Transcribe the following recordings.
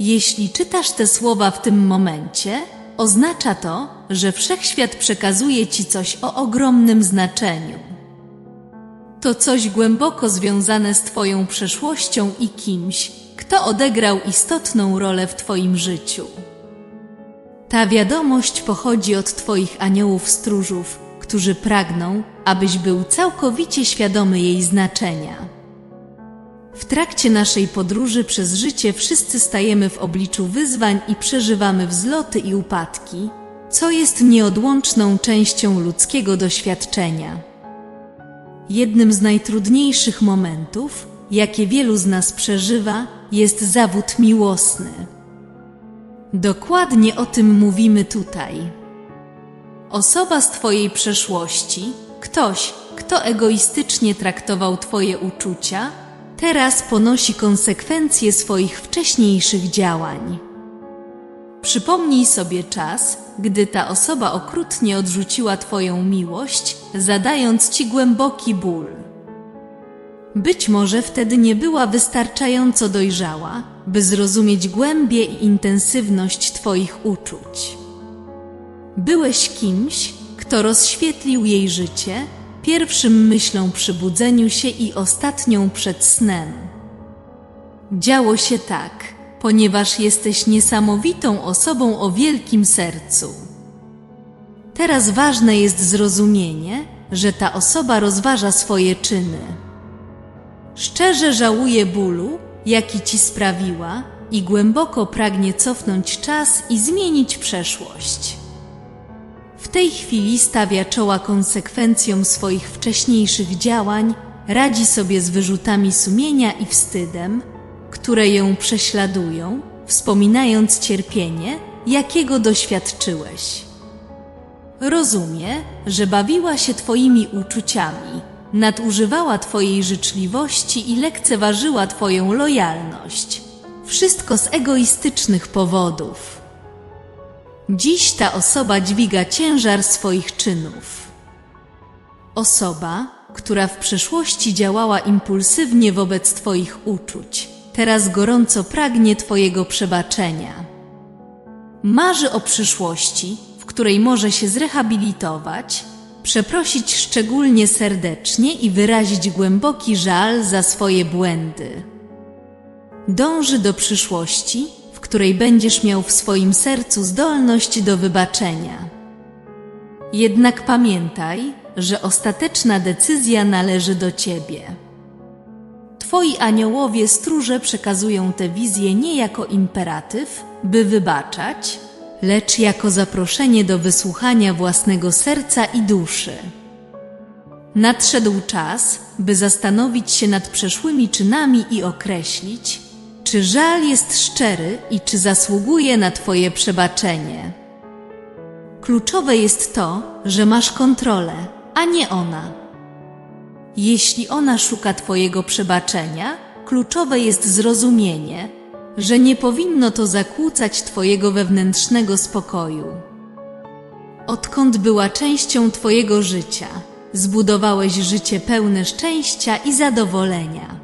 Jeśli czytasz te słowa w tym momencie, oznacza to, że wszechświat przekazuje ci coś o ogromnym znaczeniu. To coś głęboko związane z Twoją przeszłością i kimś, kto odegrał istotną rolę w Twoim życiu. Ta wiadomość pochodzi od Twoich aniołów stróżów, którzy pragną, abyś był całkowicie świadomy jej znaczenia. W trakcie naszej podróży przez życie wszyscy stajemy w obliczu wyzwań i przeżywamy wzloty i upadki, co jest nieodłączną częścią ludzkiego doświadczenia. Jednym z najtrudniejszych momentów, jakie wielu z nas przeżywa, jest zawód miłosny. Dokładnie o tym mówimy tutaj. Osoba z Twojej przeszłości, ktoś, kto egoistycznie traktował Twoje uczucia, teraz ponosi konsekwencje swoich wcześniejszych działań. Przypomnij sobie czas, gdy ta osoba okrutnie odrzuciła Twoją miłość, zadając Ci głęboki ból. Być może wtedy nie była wystarczająco dojrzała, by zrozumieć głębię i intensywność Twoich uczuć. Byłeś kimś, kto rozświetlił jej życie, pierwszym myślą przy budzeniu się i ostatnią przed snem. Działo się tak, ponieważ jesteś niesamowitą osobą o wielkim sercu. Teraz ważne jest zrozumienie, że ta osoba rozważa swoje czyny. Szczerze żałuje bólu, jaki ci sprawiła, i głęboko pragnie cofnąć czas i zmienić przeszłość. W tej chwili stawia czoła konsekwencjom swoich wcześniejszych działań, radzi sobie z wyrzutami sumienia i wstydem, które ją prześladują, wspominając cierpienie, jakiego doświadczyłeś. Rozumie, że bawiła się Twoimi uczuciami, nadużywała Twojej życzliwości i lekceważyła Twoją lojalność. Wszystko z egoistycznych powodów. Dziś ta osoba dźwiga ciężar swoich czynów. Osoba, która w przeszłości działała impulsywnie wobec Twoich uczuć, teraz gorąco pragnie Twojego przebaczenia. Marzy o przyszłości, w której może się zrehabilitować, przeprosić szczególnie serdecznie i wyrazić głęboki żal za swoje błędy. Dąży do przyszłości, której będziesz miał w swoim sercu zdolność do wybaczenia. Jednak pamiętaj, że ostateczna decyzja należy do Ciebie. Twoi aniołowie stróże przekazują tę wizję nie jako imperatyw, by wybaczać, lecz jako zaproszenie do wysłuchania własnego serca i duszy. Nadszedł czas, by zastanowić się nad przeszłymi czynami i określić, czy żal jest szczery i czy zasługuje na Twoje przebaczenie. Kluczowe jest to, że masz kontrolę, a nie ona. Jeśli ona szuka Twojego przebaczenia, kluczowe jest zrozumienie, że nie powinno to zakłócać Twojego wewnętrznego spokoju. Odkąd była częścią Twojego życia, zbudowałeś życie pełne szczęścia i zadowolenia.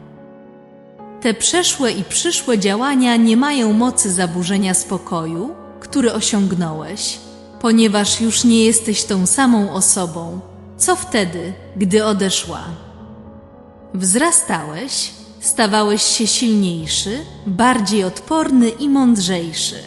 Te przeszłe i przyszłe działania nie mają mocy zaburzenia spokoju, który osiągnąłeś, ponieważ już nie jesteś tą samą osobą, co wtedy, gdy odeszła. Wzrastałeś, stawałeś się silniejszy, bardziej odporny i mądrzejszy.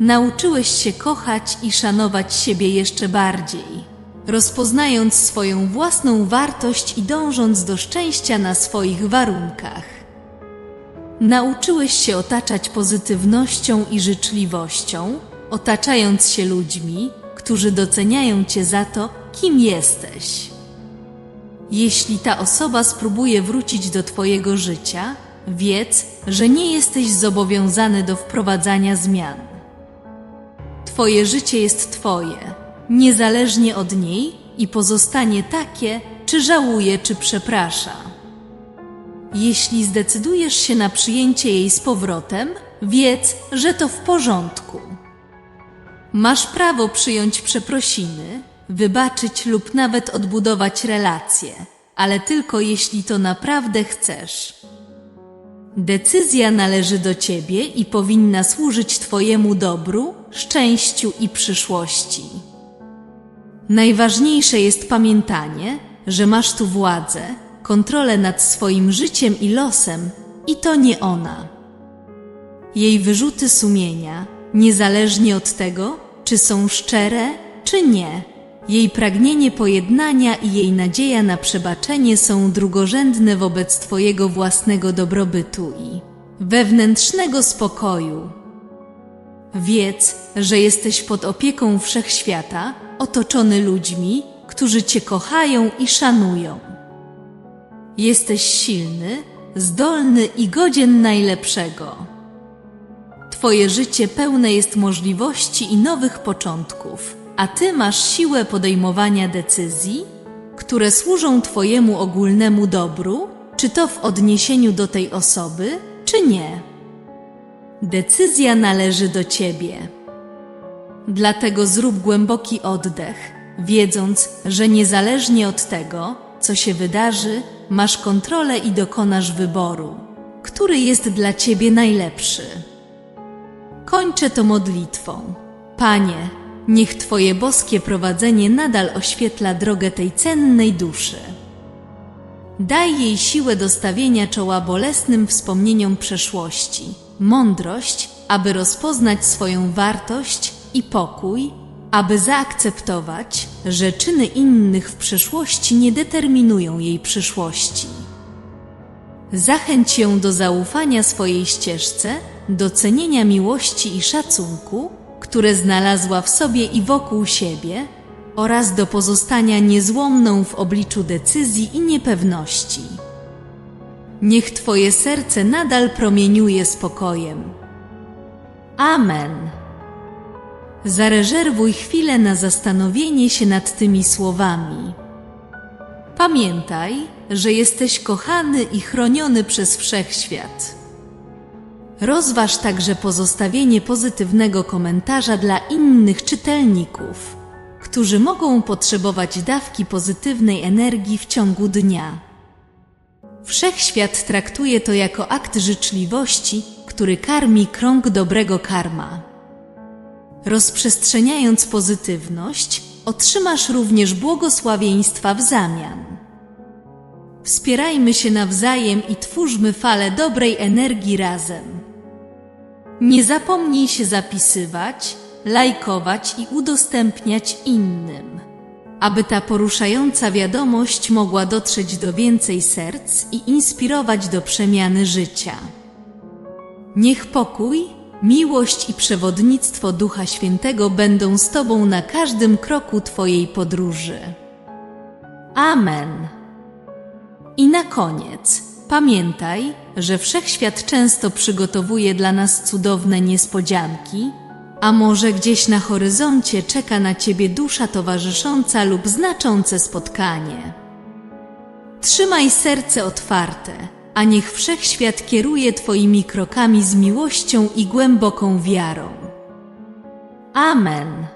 Nauczyłeś się kochać i szanować siebie jeszcze bardziej, rozpoznając swoją własną wartość i dążąc do szczęścia na swoich warunkach. Nauczyłeś się otaczać pozytywnością i życzliwością, otaczając się ludźmi, którzy doceniają Cię za to, kim jesteś. Jeśli ta osoba spróbuje wrócić do Twojego życia, wiedz, że nie jesteś zobowiązany do wprowadzania zmian. Twoje życie jest Twoje, niezależnie od niej i pozostanie takie, czy żałuje, czy przeprasza. Jeśli zdecydujesz się na przyjęcie jej z powrotem, wiedz, że to w porządku. Masz prawo przyjąć przeprosiny, wybaczyć lub nawet odbudować relacje, ale tylko jeśli to naprawdę chcesz. Decyzja należy do ciebie i powinna służyć twojemu dobru, szczęściu i przyszłości. Najważniejsze jest pamiętanie, że masz tu władzę, kontrolę nad swoim życiem i losem, i to nie ona. Jej wyrzuty sumienia, niezależnie od tego, czy są szczere, czy nie, jej pragnienie pojednania i jej nadzieja na przebaczenie są drugorzędne wobec Twojego własnego dobrobytu i wewnętrznego spokoju. Wiedz, że jesteś pod opieką wszechświata, otoczony ludźmi, którzy Cię kochają i szanują. Jesteś silny, zdolny i godzien najlepszego. Twoje życie pełne jest możliwości i nowych początków, a Ty masz siłę podejmowania decyzji, które służą Twojemu ogólnemu dobru, czy to w odniesieniu do tej osoby, czy nie. Decyzja należy do Ciebie. Dlatego zrób głęboki oddech, wiedząc, że niezależnie od tego, co się wydarzy, masz kontrolę i dokonasz wyboru, który jest dla Ciebie najlepszy. Kończę to modlitwą. Panie, niech Twoje boskie prowadzenie nadal oświetla drogę tej cennej duszy. Daj jej siłę do stawienia czoła bolesnym wspomnieniom przeszłości, mądrość, aby rozpoznać swoją wartość i pokój, aby zaakceptować, że czyny innych w przeszłości nie determinują jej przyszłości. Zachęć ją do zaufania swojej ścieżce, docenienia miłości i szacunku, które znalazła w sobie i wokół siebie, oraz do pozostania niezłomną w obliczu decyzji i niepewności. Niech Twoje serce nadal promieniuje spokojem. Amen. Zarezerwuj chwilę na zastanowienie się nad tymi słowami. Pamiętaj, że jesteś kochany i chroniony przez wszechświat. Rozważ także pozostawienie pozytywnego komentarza dla innych czytelników, którzy mogą potrzebować dawki pozytywnej energii w ciągu dnia. Wszechświat traktuje to jako akt życzliwości, który karmi krąg dobrego karma. Rozprzestrzeniając pozytywność, otrzymasz również błogosławieństwa w zamian. Wspierajmy się nawzajem i twórzmy falę dobrej energii razem. Nie zapomnij się zapisywać, lajkować i udostępniać innym, aby ta poruszająca wiadomość mogła dotrzeć do więcej serc i inspirować do przemiany życia. Niech pokój, miłość i przewodnictwo Ducha Świętego będą z Tobą na każdym kroku Twojej podróży. Amen. I na koniec, pamiętaj, że wszechświat często przygotowuje dla nas cudowne niespodzianki, a może gdzieś na horyzoncie czeka na Ciebie dusza towarzysząca lub znaczące spotkanie. Trzymaj serce otwarte, a niech wszechświat kieruje Twoimi krokami z miłością i głęboką wiarą. Amen.